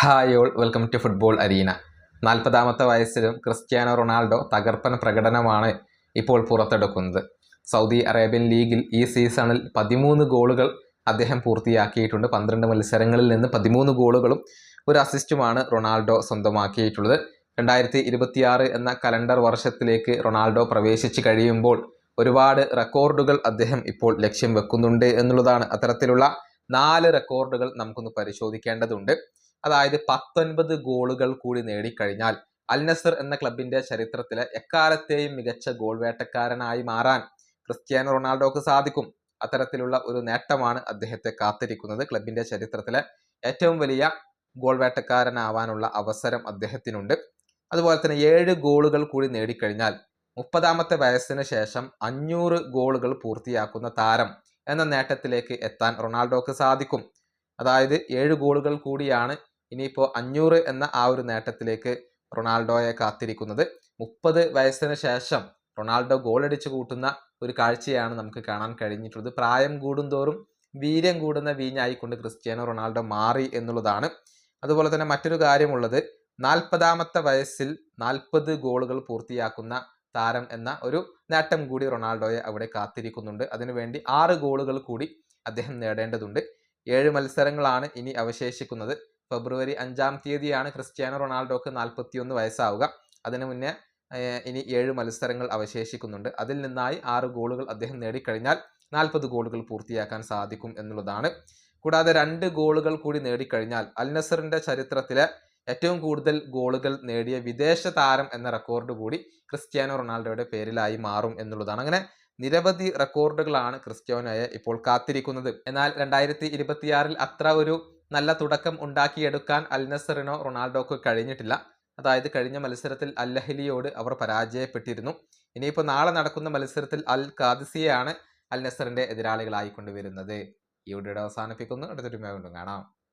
Hi all welcome to football arena. നാൽപ്പതാമത്തെ വയസ്സിലും Cristiano Ronaldo തകർപ്പൻ പ്രകടനമാണ് ഇപ്പോൾ പുറത്തെടുക്കുന്നത്. സൗദി അറേബ്യൻ ലീഗിൽ ഈ സീസണിൽ പതിമൂന്ന് ഗോളുകൾ അദ്ദേഹം പൂർത്തിയാക്കിയിട്ടുണ്ട്. പന്ത്രണ്ട് മത്സരങ്ങളിൽ നിന്ന് പതിമൂന്ന് ഗോളുകളും ഒരു അസിസ്റ്റുമാണ് റൊണാൾഡോ സ്വന്തമാക്കിയിട്ടുള്ളത്. രണ്ടായിരത്തി ഇരുപത്തിയാറ് എന്ന കലണ്ടർ വർഷത്തിലേക്ക് റൊണാൾഡോ പ്രവേശിച്ച് കഴിയുമ്പോൾ ഒരുപാട് റെക്കോർഡുകൾ അദ്ദേഹം ഇപ്പോൾ ലക്ഷ്യം വെക്കുന്നുണ്ട് എന്നുള്ളതാണ് അത്തരത്തിലുള്ള നാല് റെക്കോർഡുകൾ നമുക്കൊന്ന് പരിശോധിക്കേണ്ടതുണ്ട്. അതായത് പത്തൊൻപത് ഗോളുകൾ കൂടി നേടിക്കഴിഞ്ഞാൽ അൽ നസർ എന്ന ക്ലബിന്റെ ചരിത്രത്തിലെ എക്കാലത്തെയും മികച്ച ഗോൾ വേട്ടക്കാരനായി മാറാൻ ക്രിസ്ത്യാനോ റൊണാൾഡോക്ക് സാധിക്കും. അത്തരത്തിലുള്ള ഒരു നേട്ടമാണ് അദ്ദേഹത്തെ കാത്തിരിക്കുന്നത്. ക്ലബിന്റെ ചരിത്രത്തിലെ ഏറ്റവും വലിയ ഗോൾ വേട്ടക്കാരനാവാനുള്ള അവസരം അദ്ദേഹത്തിനുണ്ട്. അതുപോലെ തന്നെ ഏഴ് ഗോളുകൾ കൂടി നേടിക്കഴിഞ്ഞാൽ മുപ്പതാമത്തെ വയസ്സിന് ശേഷം അഞ്ഞൂറ് ഗോളുകൾ പൂർത്തിയാക്കുന്ന താരം എന്ന നേട്ടത്തിലേക്ക് എത്താൻ റൊണാൾഡോക്ക് സാധിക്കും. അതായത് ഏഴ് ഗോളുകൾ കൂടിയാണ് ഇനിയിപ്പോൾ അഞ്ഞൂറ് എന്ന ആ ഒരു നേട്ടത്തിലേക്ക് റൊണാൾഡോയെ കാത്തിരിക്കുന്നത്. മുപ്പത് വയസ്സിന് ശേഷം റൊണാൾഡോ ഗോളടിച്ച് കൂട്ടുന്ന ഒരു കാഴ്ചയാണ് നമുക്ക് കാണാൻ കഴിഞ്ഞിട്ടുള്ളത്. പ്രായം കൂടുന്തോറും വീര്യം കൂടുന്ന വീഞ്ഞായിക്കൊണ്ട് ക്രിസ്ത്യാനോ റൊണാൾഡോ മാറി എന്നുള്ളതാണ്. അതുപോലെ തന്നെ മറ്റൊരു കാര്യമുള്ളത് നാൽപ്പതാമത്തെ വയസ്സിൽ നാൽപ്പത് ഗോളുകൾ പൂർത്തിയാക്കുന്ന താരം എന്ന ഒരു നേട്ടം കൂടി റൊണാൾഡോയെ അവിടെ കാത്തിരിക്കുന്നുണ്ട്. അതിനുവേണ്ടി ആറ് ഗോളുകൾ കൂടി അദ്ദേഹം നേടേണ്ടതുണ്ട്. ഏഴ് മത്സരങ്ങളാണ് ഇനി അവശേഷിക്കുന്നത്. ഫെബ്രുവരി അഞ്ചാം തീയതിയാണ് ക്രിസ്ത്യാനോ റൊണാൾഡോക്ക് നാൽപ്പത്തിയൊന്ന് വയസ്സാവുക. അതിനു മുന്നേ ഇനി ഏഴ് മത്സരങ്ങൾ അവശേഷിക്കുന്നുണ്ട്. അതിൽ നിന്നായി ആറ് ഗോളുകൾ അദ്ദേഹം നേടിക്കഴിഞ്ഞാൽ നാൽപ്പത് ഗോളുകൾ പൂർത്തിയാക്കാൻ സാധിക്കും എന്നുള്ളതാണ്. കൂടാതെ രണ്ട് ഗോളുകൾ കൂടി നേടിക്കഴിഞ്ഞാൽ അൽ നസറിന്റെ ചരിത്രത്തിലെ ഏറ്റവും കൂടുതൽ ഗോളുകൾ നേടിയ വിദേശ താരം എന്ന റെക്കോർഡ് കൂടി ക്രിസ്ത്യാനോ റൊണാൾഡോയുടെ പേരിലായി മാറും എന്നുള്ളതാണ്. അങ്ങനെ നിരവധി റെക്കോർഡുകളാണ് ക്രിസ്ത്യാനോയെ ഇപ്പോൾ കാത്തിരിക്കുന്നത്. എന്നാൽ രണ്ടായിരത്തി ഇരുപത്തിയാറിൽ അത്ര ഒരു നല്ല തുടക്കം ഉണ്ടാക്കിയെടുക്കാൻ അൽ നസറിനോ റൊണാൾഡോക്കോ കഴിഞ്ഞിട്ടില്ല. അതായത് കഴിഞ്ഞ മത്സരത്തിൽ അൽ അവർ പരാജയപ്പെട്ടിരുന്നു. ഇനിയിപ്പോൾ നാളെ നടക്കുന്ന മത്സരത്തിൽ അൽ കാദിസിയാണ് അൽ നസറിന്റെ എതിരാളികളായിക്കൊണ്ട് വരുന്നത് ഈ അവസാനിപ്പിക്കുന്നു. അടുത്തൊരു വീണ്ടും കാണാം.